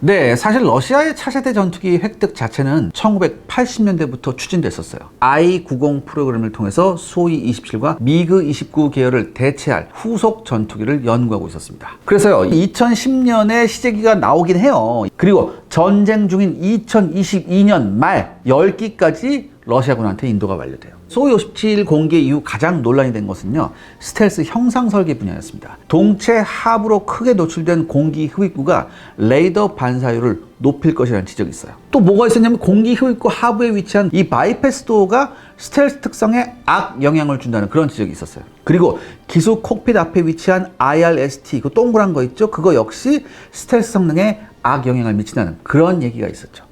네, 사실 러시아의 차세대 전투기 획득 자체는 1980년대부터 추진됐었어요. I-90 프로그램을 통해서 소위 27과 미그 29 계열을 대체할 후속 전투기를 연구하고 있었습니다. 그래서요, 2010년에 시제기가 나오긴 해요. 그리고 전쟁 중인 2022년 말 10기까지 러시아군한테 인도가 완료돼요. 소위 57 공개 이후 가장 논란이 된 것은요, 스텔스 형상 설계 분야였습니다. 동체 하부로 크게 노출된 공기 흡입구가 레이더 반사율을 높일 것이라는 지적이 있어요. 또 뭐가 있었냐면 공기 흡입구 하부에 위치한 이 바이패스 도어가 스텔스 특성에 악 영향을 준다는 그런 지적이 있었어요. 그리고 기수 콕핏 앞에 위치한 IRST, 그 동그란 거 있죠? 그거 역시 스텔스 성능에 악 영향을 미친다는 그런 얘기가 있었죠.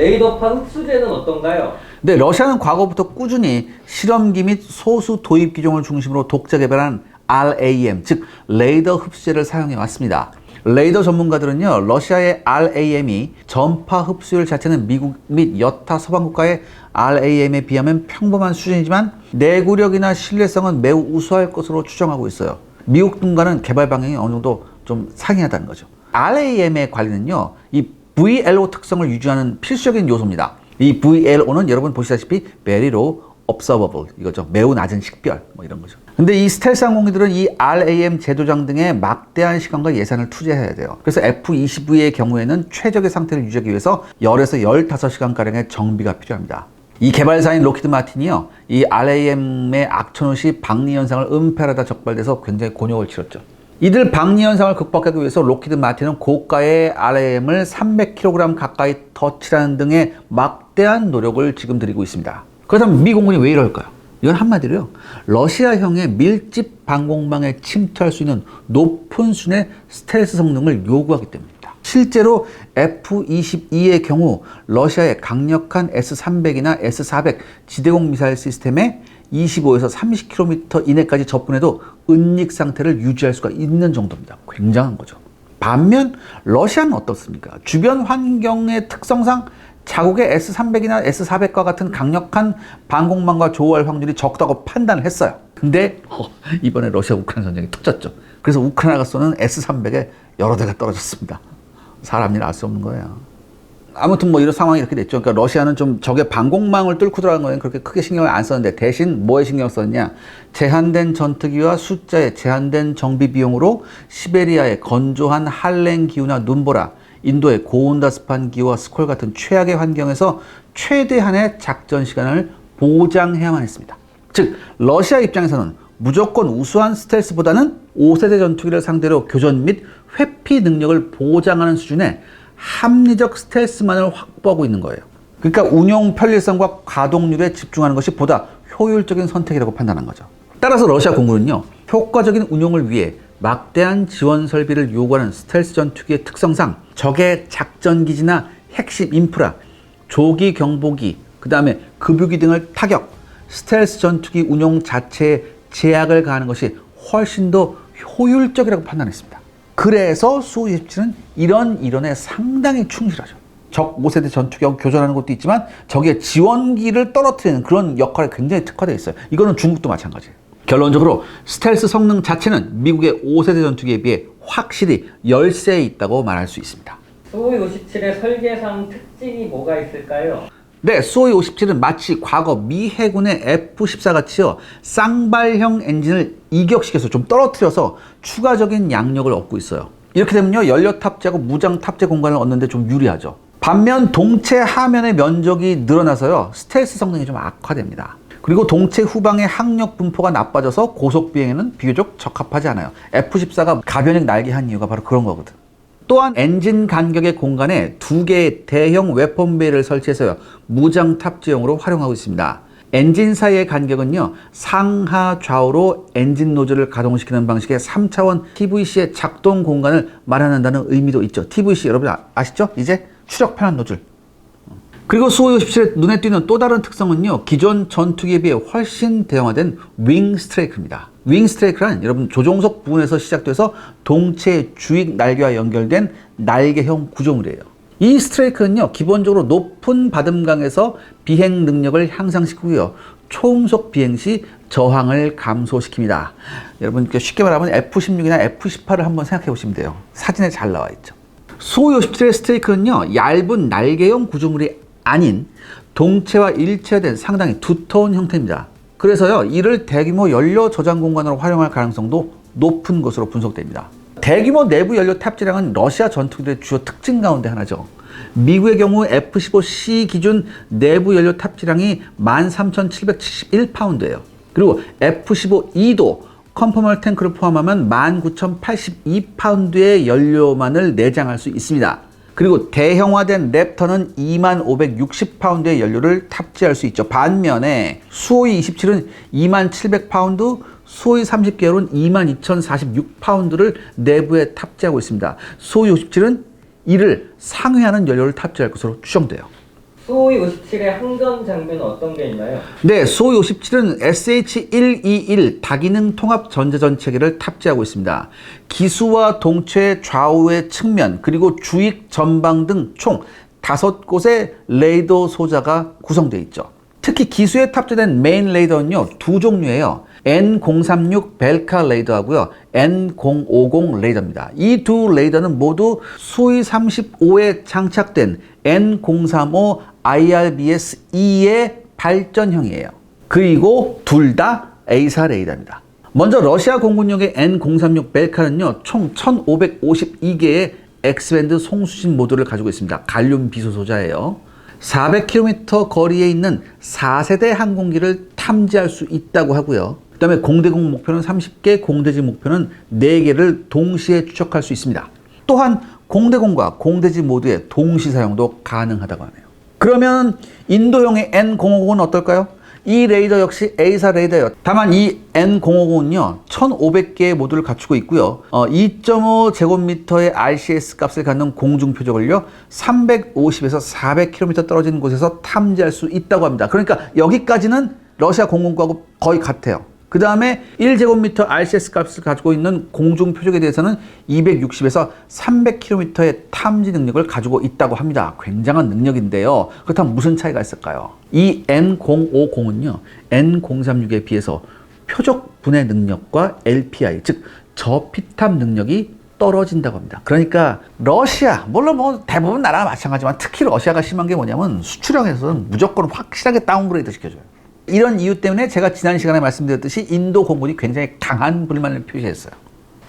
레이더파 흡수제는 어떤가요? 네, 러시아는 과거부터 꾸준히 실험기 및 소수 도입 기종을 중심으로 독자 개발한 RAM, 즉 레이더 흡수제를 사용해 왔습니다. 레이더 전문가들은요, 러시아의 RAM이 전파 흡수율 자체는 미국 및 여타 서방 국가의 RAM에 비하면 평범한 수준이지만 내구력이나 신뢰성은 매우 우수할 것으로 추정하고 있어요. 미국 등과는 개발 방향이 어느 정도 좀 상이하다는 거죠. RAM의 관리는요, 이 VLO 특성을 유지하는 필수적인 요소입니다. 이 VLO는 여러분 보시다시피 very low observable 이거죠. 매우 낮은 식별 뭐 이런 거죠. 근데 이 스텔스 항공기들은 이 RAM 재도장 등에 막대한 시간과 예산을 투자해야 돼요. 그래서 F-22의 경우에는 최적의 상태를 유지하기 위해서 열에서 15시간가량의 정비가 필요합니다. 이 개발사인 로키드 마틴이요, 이 RAM의 악천후 박리 현상을 은폐하다 적발돼서 굉장히 곤욕을 치렀죠. 이들 박리 현상을 극복하기 위해서 로키드 마틴은 고가의 RAM을 300kg 가까이 덧칠하는 등의 막대한 노력을 지금 들이고 있습니다. 그렇다면 미 공군이 왜 이럴까요? 이건 한마디로요. 러시아형의 밀집 방공망에 침투할 수 있는 높은 수준의 스텔스 성능을 요구하기 때문입니다. 실제로 F-22의 경우 러시아의 강력한 S-300이나 S-400 지대공 미사일 시스템에 25에서 30km 이내까지 접근해도 은닉 상태를 유지할 수가 있는 정도입니다. 굉장한 거죠. 반면 러시아는 어떻습니까? 주변 환경의 특성상 자국의 S300이나 S400과 같은 강력한 방공망과 조우할 확률이 적다고 판단을 했어요. 근데 어, 이번에 러시아 우크라이나 전쟁이 터졌죠. 그래서 우크라이나가 쏘는 S300에 여러 대가 떨어졌습니다. 사람 일알수 없는 거예요. 아무튼 뭐 이런 상황이 이렇게 됐죠. 그러니까 러시아는 좀 적의 방공망을 뚫고 들어간 거는 그렇게 크게 신경을 안 썼는데 대신 뭐에 신경 을 썼냐? 제한된 전투기와 숫자의 제한된 정비 비용으로 시베리아의 건조한 한랭 기후나 눈보라, 인도의 고온다습한 기후와 스콜 같은 최악의 환경에서 최대한의 작전 시간을 보장해야만 했습니다. 즉 러시아 입장에서는 무조건 우수한 스텔스보다는 5세대 전투기를 상대로 교전 및 회피 능력을 보장하는 수준의 합리적 스텔스만을 확보하고 있는 거예요. 그러니까 운용 편리성과 가동률에 집중하는 것이 보다 효율적인 선택이라고 판단한 거죠. 따라서 러시아 공군은요, 효과적인 운용을 위해 막대한 지원 설비를 요구하는 스텔스 전투기의 특성상 적의 작전 기지나 핵심 인프라, 조기 경보기, 그 다음에 급유기 등을 타격, 스텔스 전투기 운용 자체에 제약을 가하는 것이 훨씬 더 효율적이라고 판단했습니다. 그래서 수-27은 이런 이론에 상당히 충실하죠. 적 5세대 전투기하고 교전하는 것도 있지만 적의 지원기를 떨어뜨리는 그런 역할에 굉장히 특화되어 있어요. 이거는 중국도 마찬가지예요. 결론적으로 스텔스 성능 자체는 미국의 5세대 전투기에 비해 확실히 열세에 있다고 말할 수 있습니다. 소위 57의 설계상 특징이 뭐가 있을까요? 네, 수호이 57은 마치 과거 미 해군의 F-14 같이요 쌍발형 엔진을 이격시켜서 좀 떨어뜨려서 추가적인 양력을 얻고 있어요. 이렇게 되면요 연료 탑재하고 무장 탑재 공간을 얻는데 좀 유리하죠. 반면 동체 하면의 면적이 늘어나서요 스텔스 성능이 좀 악화됩니다. 그리고 동체 후방의 항력 분포가 나빠져서 고속 비행에는 비교적 적합하지 않아요. F-14가 가변형 날개 한 이유가 바로 그런 거거든. 또한 엔진 간격의 공간에 두 개의 대형 웨폰 베이를 설치해서요 무장 탑재용으로 활용하고 있습니다. 엔진 사이의 간격은요 상하 좌우로 엔진 노즐을 가동시키는 방식의 3차원 TVC의 작동 공간을 마련한다는 의미도 있죠. TVC 여러분 아- 아시죠? 이제 추적 편한 노즐. 그리고 수호 57의 눈에 띄는 또 다른 특성은요. 기존 전투기에 비해 훨씬 대형화된 윙 스트레이크입니다. 윙 스트레이크란 여러분 조종석 부분에서 시작돼서 동체 주익 날개와 연결된 날개형 구조물이에요. 이 스트레이크는요. 기본적으로 높은 바람강에서 비행 능력을 향상시키고요. 초음속 비행 시 저항을 감소시킵니다. 여러분 쉽게 말하면 F-16이나 F-18을 한번 생각해 보시면 돼요. 사진에 잘 나와 있죠. 수호 57의 스트레이크는요, 얇은 날개형 구조물이 아닌 동체와 일체화된 상당히 두터운 형태입니다. 그래서요, 이를 대규모 연료 저장 공간으로 활용할 가능성도 높은 것으로 분석됩니다. 대규모 내부 연료 탑재량은 러시아 전투기들의 주요 특징 가운데 하나죠. 미국의 경우 F-15C 기준 내부 연료 탑재량이 13,771파운드예요. 그리고 F-15E도 컨퍼멀 탱크를 포함하면 19,082파운드의 연료만을 내장할 수 있습니다. 그리고 대형화된 랩터는 2,560파운드의 연료를 탑재할 수 있죠. 반면에 수호이 27은 2,700파운드, 수호이 30개월은 22,046파운드를 내부에 탑재하고 있습니다. 수호이 57은 이를 상회하는 연료를 탑재할 것으로 추정돼요. 수호이 57의 항전 장비는 어떤 게 있나요? 네, 수호이 57은 SH-121 다기능 통합 전자전 체계를 탑재하고 있습니다. 기수와 동체 좌우의 측면 그리고 주익 전방 등 총 다섯 곳의 레이더 소자가 구성되어 있죠. 특히 기수에 탑재된 메인 레이더는요 두 종류예요. N036 벨카 레이더하고요 N050 레이더입니다. 이 두 레이더는 모두 수위 35에 장착된 N035 IRBS-2의 발전형이에요. 그리고 둘 다 A사 레이더입니다. 먼저 러시아 공군력의 N036 벨카는요 총 1552개의 X밴드 송수신 모듈을 가지고 있습니다. 갈륨 비소 소자예요. 400km 거리에 있는 4세대 항공기를 탐지할 수 있다고 하고요. 그 다음에 공대공 목표는 30개, 공대지 목표는 4개를 동시에 추적할 수 있습니다. 또한 공대공과 공대지 모두의 동시 사용도 가능하다고 하네요. 그러면 인도형의 N050은 어떨까요? 이 레이더 역시 A사 레이더예요. 다만 이 N050은요, 1,500개의 모듈을 갖추고 있고요. 어, 2.5 제곱미터의 RCS 값을 갖는 공중 표적을요, 350에서 400km 떨어진 곳에서 탐지할 수 있다고 합니다. 그러니까 여기까지는 러시아 공군과고 거의 같아요. 그 다음에 1제곱미터 RCS 값을 가지고 있는 공중 표적에 대해서는 260에서 300km의 탐지 능력을 가지고 있다고 합니다. 굉장한 능력인데요. 그렇다면 무슨 차이가 있을까요? 이 N050은요, N036에 비해서 표적 분해 능력과 LPI, 즉 저피탐 능력이 떨어진다고 합니다. 그러니까 러시아, 물론 뭐 대부분 나라가 마찬가지지만 특히 러시아가 심한 게 뭐냐면 수출형에서는 무조건 확실하게 다운그레이드 시켜줘요. 이런 이유 때문에 제가 지난 시간에 말씀드렸듯이 인도 공군이 굉장히 강한 불만을 표시했어요.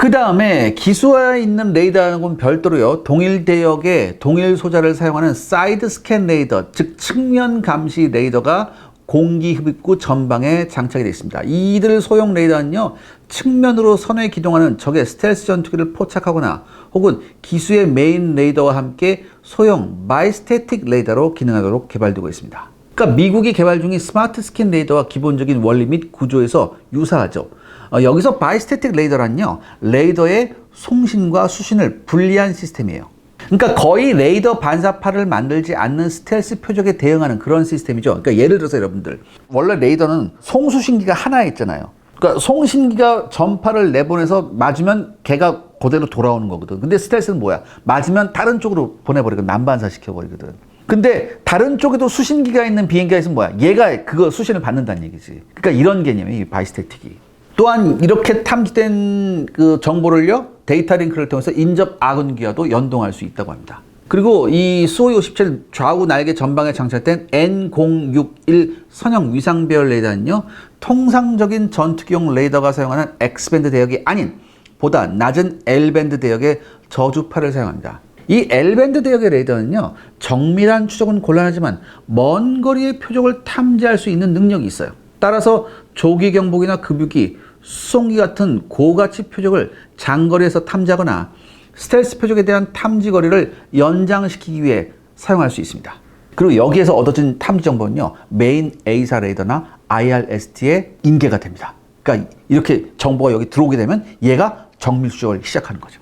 그 다음에 기수화에 있는 레이더하고는 별도로요, 동일 대역의 동일 소자를 사용하는 사이드 스캔 레이더, 즉 측면 감시 레이더가 공기 흡입구 전방에 장착이 되어 있습니다. 이들 소형 레이더는요, 측면으로 선에 기동하는 적의 스텔스 전투기를 포착하거나 혹은 기수의 메인 레이더와 함께 소형 마이스테틱 레이더로 기능하도록 개발되고 있습니다. 그러니까 미국이 개발 중인 스마트 스킨 레이더와 기본적인 원리 및 구조에서 유사하죠. 어, 여기서 바이스테틱 레이더란요, 레이더의 송신과 수신을 분리한 시스템이에요. 그러니까 거의 레이더 반사파를 만들지 않는 스텔스 표적에 대응하는 그런 시스템이죠. 그러니까 예를 들어서 여러분들 원래 레이더는 송수신기가 하나 있잖아요. 그러니까 송신기가 전파를 내보내서 맞으면 걔가 그대로 돌아오는 거거든. 근데 스텔스는 뭐야? 맞으면 다른 쪽으로 보내버리고 난반사 시켜버리거든. 근데 다른 쪽에도 수신기가 있는 비행기가 있으면 뭐야? 얘가 그거 수신을 받는다는 얘기지. 그러니까 이런 개념이 바이스테틱이. 또한 이렇게 탐지된 그 정보를요 데이터 링크를 통해서 인접 아군 기와도 연동할 수 있다고 합니다. 그리고 이 수호이 57 좌우 날개 전방에 장착된 N061 선형 위상배열 레이더는요 통상적인 전투기용 레이더가 사용하는 X밴드 대역이 아닌 보다 낮은 L밴드 대역의 저주파를 사용합니다. 이 L밴드 대역의 레이더는요 정밀한 추적은 곤란하지만 먼 거리의 표적을 탐지할 수 있는 능력이 있어요. 따라서 조기 경보기나 급유기, 수송기 같은 고가치 표적을 장거리에서 탐지하거나 스텔스 표적에 대한 탐지 거리를 연장시키기 위해 사용할 수 있습니다. 그리고 여기에서 얻어진 탐지 정보는요, 메인 A사 레이더나 IRST에 인계가 됩니다. 그러니까 이렇게 정보가 여기 들어오게 되면 얘가 정밀 추적을 시작하는 거죠.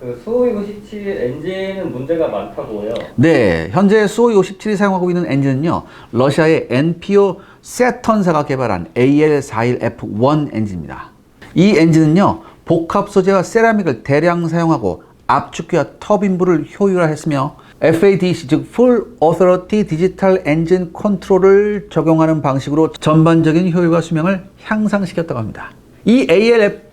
그 수호이 97 엔진은 문제가 많다고요. 네, 현재 수호이 57이 사용하고 있는 엔진은요, 러시아의 NPO 세턴사가 개발한 AL41F1 엔진입니다. 이 엔진은요, 복합 소재와 세라믹을 대량 사용하고 압축기와 터빈부를 효율화했으며 FADC 즉 Full Authority Digital Engine Control을 적용하는 방식으로 전반적인 효율과 수명을 향상시켰다고 합니다. 이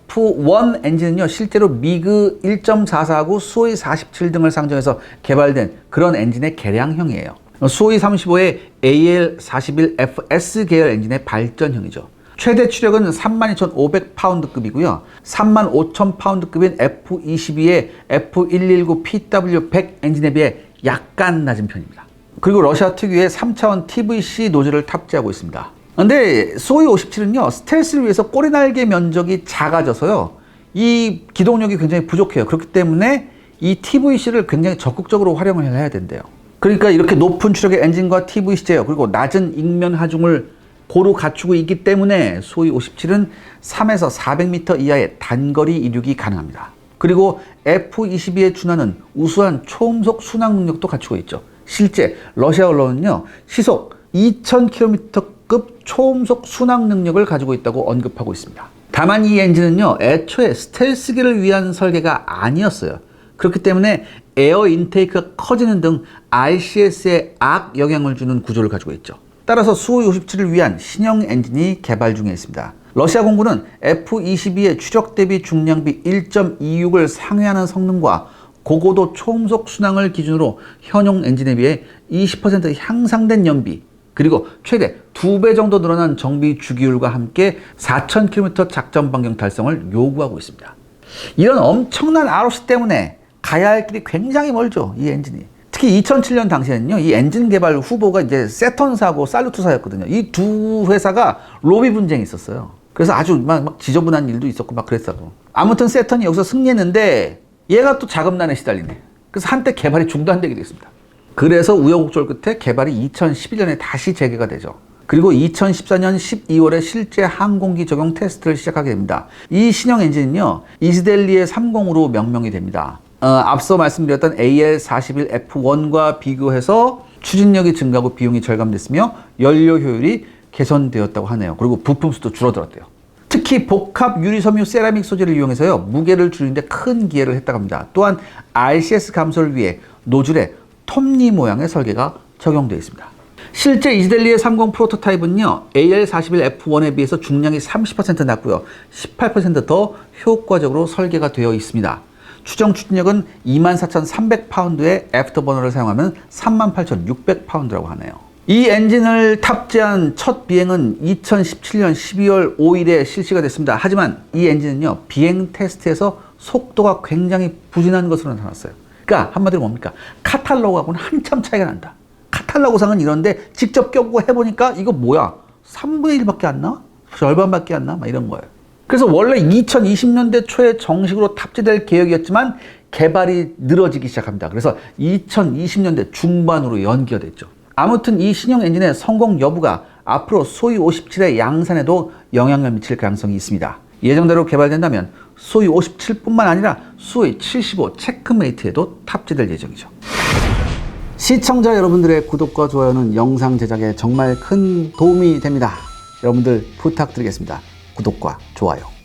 ALF1 엔진은요 실제로 미그 1.44하고 수호이 47 등을 상정해서 개발된 그런 엔진의 개량형이에요. 수호이 35의 AL41FS 계열 엔진의 발전형이죠. 최대 추력은 32,500파운드급이고요. 35,000파운드급인 F22의 F119PW100 엔진에 비해 약간 낮은 편입니다. 그리고 러시아 특유의 3차원 TVC 노즐을 탑재하고 있습니다. 근데 소이 57은요, 스텔스를 위해서 꼬리 날개 면적이 작아져서요, 이 기동력이 굉장히 부족해요. 그렇기 때문에 이 TVC를 굉장히 적극적으로 활용을 해야 된대요. 그러니까 이렇게 높은 추력의 엔진과 TVC 제어, 그리고 낮은 익면 하중을 고루 갖추고 있기 때문에 소위 57은 3에서 400m 이하의 단거리 이륙이 가능합니다. 그리고 F-22에 준하는 우수한 초음속 순항 능력도 갖추고 있죠. 실제 러시아 언론은요, 시속 2000km 급 초음속 순항 능력을 가지고 있다고 언급하고 있습니다. 다만 이 엔진은요, 애초에 스텔스기를 위한 설계가 아니었어요. 그렇기 때문에 에어 인테이크가 커지는 등 RCS에 악 영향을 주는 구조를 가지고 있죠. 따라서 수호 57을 위한 신형 엔진이 개발 중에 있습니다. 러시아 공군은 F-22의 추력 대비 중량비 1.26을 상회하는 성능과 고고도 초음속 순항을 기준으로 현용 엔진에 비해 20% 향상된 연비, 그리고 최대 2배 정도 늘어난 정비 주기율과 함께 4,000km 작전 반경 달성을 요구하고 있습니다. 이런 엄청난 ROC 때문에 가야 할 길이 굉장히 멀죠, 이 엔진이. 특히 2007년 당시에는요, 이 엔진 개발 후보가 이제 세턴사고 살루트사였거든요. 이 두 회사가 로비 분쟁이 있었어요. 그래서 아주 막, 막 지저분한 일도 있었고 막 그랬다고. 아무튼 세턴이 여기서 승리했는데 얘가 또 자금난에 시달리네. 그래서 한때 개발이 중단되게 됐습니다. 그래서 우여곡절 끝에 개발이 2011년에 다시 재개가 되죠. 그리고 2014년 12월에 실제 항공기 적용 테스트를 시작하게 됩니다. 이 신형 엔진은요, 이스델리의 30으로 명명이 됩니다. 어, 앞서 말씀드렸던 AL41F1과 비교해서 추진력이 증가하고 비용이 절감됐으며 연료 효율이 개선되었다고 하네요. 그리고 부품 수도 줄어들었대요. 특히 복합 유리 섬유 세라믹 소재를 이용해서요 무게를 줄이는데 큰 기여를 했다고 합니다. 또한 RCS 감소를 위해 노즐에 톱니 모양의 설계가 적용되어 있습니다. 실제 이즈델리의 30 프로토타입은요 AL41F1에 비해서 중량이 30% 낮고요 18%더 효과적으로 설계가 되어 있습니다. 추정 추진력은 24,300파운드의 애프터버너를 사용하면 38,600파운드라고 하네요. 이 엔진을 탑재한 첫 비행은 2017년 12월 5일에 실시가 됐습니다. 하지만 이 엔진은요, 비행 테스트에서 속도가 굉장히 부진한 것으로 나타났어요. 그러니까 한마디로 뭡니까? 카탈로그하고는 한참 차이가 난다. 카탈로그상은 이런데 직접 껴보고 해보니까 이거 뭐야? 3분의 1밖에 안 나와? 절반밖에 안 나와? 막 이런 거예요. 그래서 원래 2020년대 초에 정식으로 탑재될 계획이었지만 개발이 늘어지기 시작합니다. 그래서 2020년대 중반으로 연기가 됐죠. 아무튼 이 신형 엔진의 성공 여부가 앞으로 소위 57의 양산에도 영향을 미칠 가능성이 있습니다. 예정대로 개발된다면 소위 57뿐만 아니라 소위 75 체크메이트에도 탑재될 예정이죠. 시청자 여러분들의 구독과 좋아요는 영상 제작에 정말 큰 도움이 됩니다. 여러분들 부탁드리겠습니다. 구독과 좋아요.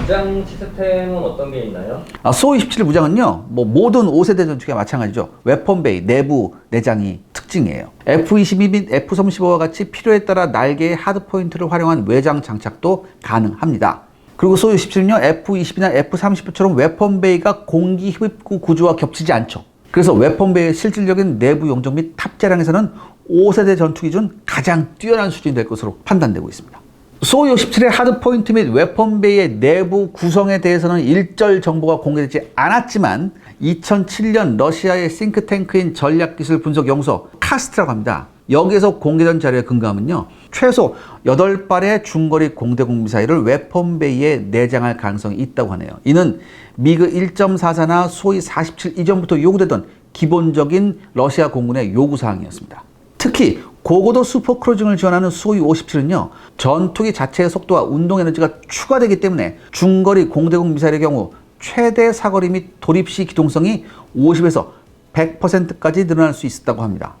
무장 시스템은 어떤 게 있나요? 아, 소27 무장은요, 뭐 모든 5세대 전투기와 마찬가지죠. 웨폰베이 내부 내장이 특징이에요. F-22 및 F-35와 같이 필요에 따라 날개의 하드포인트를 활용한 외장 장착도 가능합니다. 그리고 소 27은요, F-20이나 F-30처럼 웨폰베이가 공기 흡입구 구조와 겹치지 않죠. 그래서 웨폰베이의 실질적인 내부 용적 및 탑재량에서는 5세대 전투기 중 가장 뛰어난 수준이 될 것으로 판단되고 있습니다. 소 67의 하드포인트 및 웨폰베이의 내부 구성에 대해서는 일절 정보가 공개되지 않았지만 2007년 러시아의 싱크탱크인 전략기술 분석 연구소 카스트라고 합니다. 여기에서 공개된 자료에 근거하면요. 최소 8발의 중거리 공대공 미사일을 웨폰베이에 내장할 가능성이 있다고 하네요. 이는 미그 1.44나 소위 47 이전부터 요구되던 기본적인 러시아 공군의 요구사항이었습니다. 특히 고고도 슈퍼크루징을 지원하는 수호이 57은요 전투기 자체의 속도와 운동 에너지가 추가되기 때문에 중거리 공대공 미사일의 경우 최대 사거리 및 돌입 시 기동성이 50에서 100%까지 늘어날 수 있다고 합니다.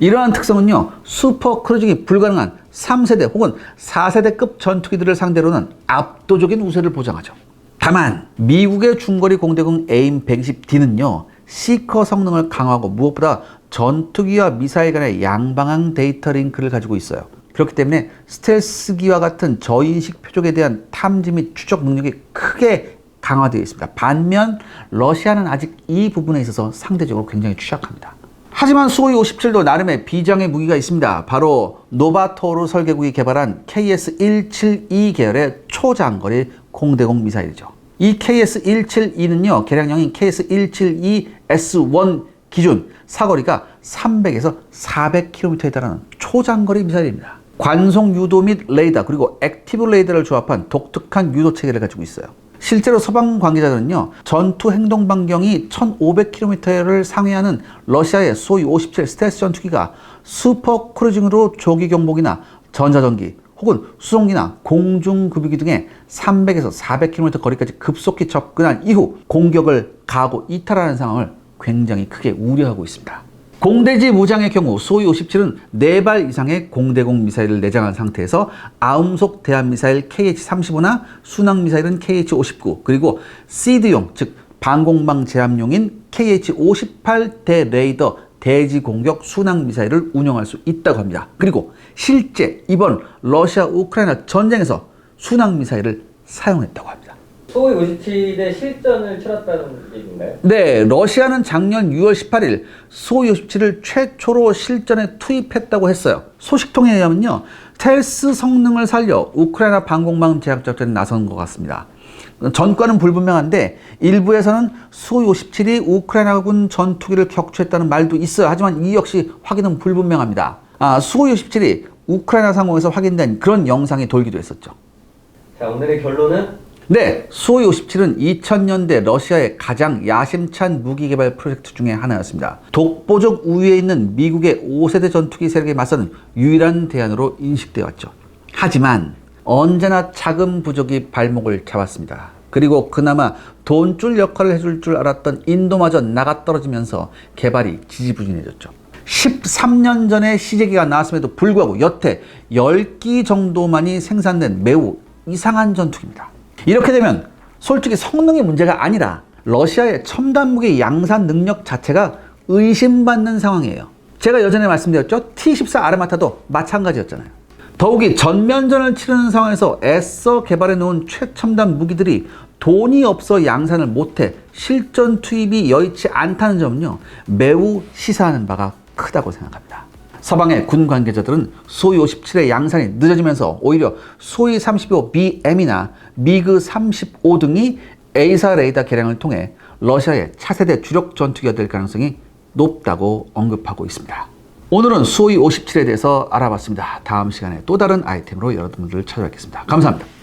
이러한 특성은요, 슈퍼 크루징이 불가능한 3세대 혹은 4세대급 전투기들을 상대로는 압도적인 우세를 보장하죠. 다만 미국의 중거리 공대공 에임 120D는요 시커 성능을 강화하고 무엇보다 전투기와 미사일 간의 양방향 데이터 링크를 가지고 있어요. 그렇기 때문에 스텔스기와 같은 저인식 표적에 대한 탐지 및 추적 능력이 크게 강화되어 있습니다. 반면 러시아는 아직 이 부분에 있어서 상대적으로 굉장히 취약합니다. 하지만 수호이 57도 나름의 비장의 무기가 있습니다. 바로 노바토르 설계국이 개발한 KS-172 계열의 초장거리 공대공 미사일이죠. 이 KS-172는요, 개량형인 KS-172S1 기준 사거리가 300에서 400km에 달하는 초장거리 미사일입니다. 관속 유도 및 레이더 그리고 액티브 레이더를 조합한 독특한 유도 체계를 가지고 있어요. 실제로 서방 관계자들은요, 전투 행동 반경이 1500km를 상회하는 러시아의 소위 57 스텔스 전투기가 슈퍼 크루징으로 조기 경보기나 전자전기 혹은 수송기나 공중급유기 등의 300에서 400km 거리까지 급속히 접근한 이후 공격을 가하고 이탈하는 상황을 굉장히 크게 우려하고 있습니다. 공대지 무장의 경우 소위 57은 4발 이상의 공대공 미사일을 내장한 상태에서 아음속 대한미사일 KH-35나 순항미사일은 KH-59 그리고 시드용 즉 방공망 제압용인 KH-58 대레이더 대지 공격 순항 미사일을 운영할 수 있다고 합니다. 그리고 실제 이번 러시아 우크라이나 전쟁에서 순항 미사일을 사용했다고 합니다. 소위 57의 실전을 치렀다는 얘기인가요? 네, 러시아는 작년 6월 18일 소유 57을 최초로 실전에 투입했다고 했어요. 소식통에 의하면요, 스텔스 성능을 살려 우크라이나 방공망 제압 작전에 나선 것 같습니다. 전과는 불분명한데 일부에서는 소유 57이 우크라이나군 전투기를 격추했다는 말도 있어요. 하지만 이 역시 확인은 불분명합니다. 아, 수호 67이 우크라이나 상공에서 확인된 그런 영상이 돌기도 했었죠. 자, 오늘의 결론은 네, 수호 57은 2000년대 러시아의 가장 야심찬 무기 개발 프로젝트 중에 하나였습니다. 독보적 우위에 있는 미국의 5세대 전투기 세력에 맞서는 유일한 대안으로 인식되어 왔죠. 하지만 언제나 자금 부족이 발목을 잡았습니다. 그리고 그나마 돈줄 역할을 해줄 줄 알았던 인도마저 나가 떨어지면서 개발이 지지부진해졌죠. 13년 전에 시제기가 나왔음에도 불구하고 여태 10기 정도만이 생산된 매우 이상한 전투기입니다. 이렇게 되면 솔직히 성능의 문제가 아니라 러시아의 첨단 무기 양산 능력 자체가 의심받는 상황이에요. 제가 예전에 말씀드렸죠. T-14 아르마타도 마찬가지였잖아요. 더욱이 전면전을 치르는 상황에서 애써 개발해 놓은 최첨단 무기들이 돈이 없어 양산을 못해 실전 투입이 여의치 않다는 점은요. 매우 시사하는 바가 크다고 생각합니다. 서방의 군 관계자들은 소위 57의 양산이 늦어지면서 오히려 소위 35BM이나 미그 35 등이 A사 레이더 개량을 통해 러시아의 차세대 주력 전투기가 될 가능성이 높다고 언급하고 있습니다. 오늘은 수호이 57에 대해서 알아봤습니다. 다음 시간에 또 다른 아이템으로 여러분들을 찾아뵙겠습니다. 감사합니다.